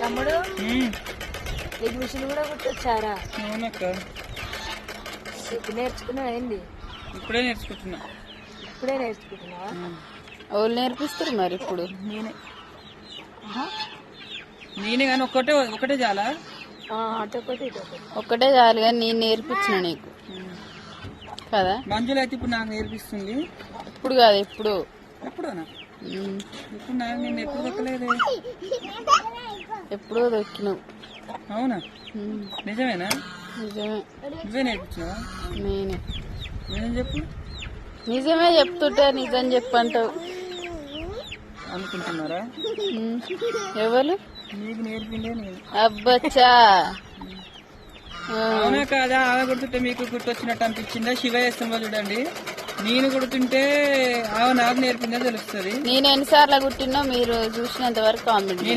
తమ్ముడు? నీకు మిషన్ కూడా కుట్టొచ్చారా అవునక్క. ఇప్పుడు నేర్చుకున్నావు ఏంది? ఇప్పుడే నేర్చుకుంటున్నా. ఇప్పుడే నేర్చుకుంటున్నావా? ఉమ్, వాళ్ళు నేర్పిస్తారు మరి ఇప్పుడు? నేనే. నేనే కానీ ఒక్కటే ఒకటే చాలా ఆ, అటు ఒకటి ఒకటి చాలు కానీ నేను నేర్పించిన నీకు. కదా? మంజులు అయితే ఇప్పుడు నాకు నేర్పిస్తుంది. ఇప్పుడు కాదు ఎప్పుడు ఎప్పుడోనా. ఇప్పుడు నాకు నేను ఎప్పుడు దొక్కలేదే ఎప్పుడో దొక్కినావు అవునా. నిజమేనా? నిజమే. నువ్వే నేర్పించినావా? నేనే. నిజం చెప్పు. నిజమే చెప్తుంటే నిజం చెప్పంటావు. అనుకుంటున్నారా. ఎవరు? నీకు నేర్పిందే నేను. అబ్బచ్చా. ఆ. అవునా కాదా? ఆమె కొడుతుంటే మీకు గుర్తొచ్చినట్టు అనిపించిందా? శివ వేస్తున్నా చూడండి. నేను కొడుతుంటే ఆమె నాకు నేర్పిందా తెలుస్తుంది. నేను ఎన్నిసార్లు కుట్టినో మీరు చూసినంత వరకు కామెంట్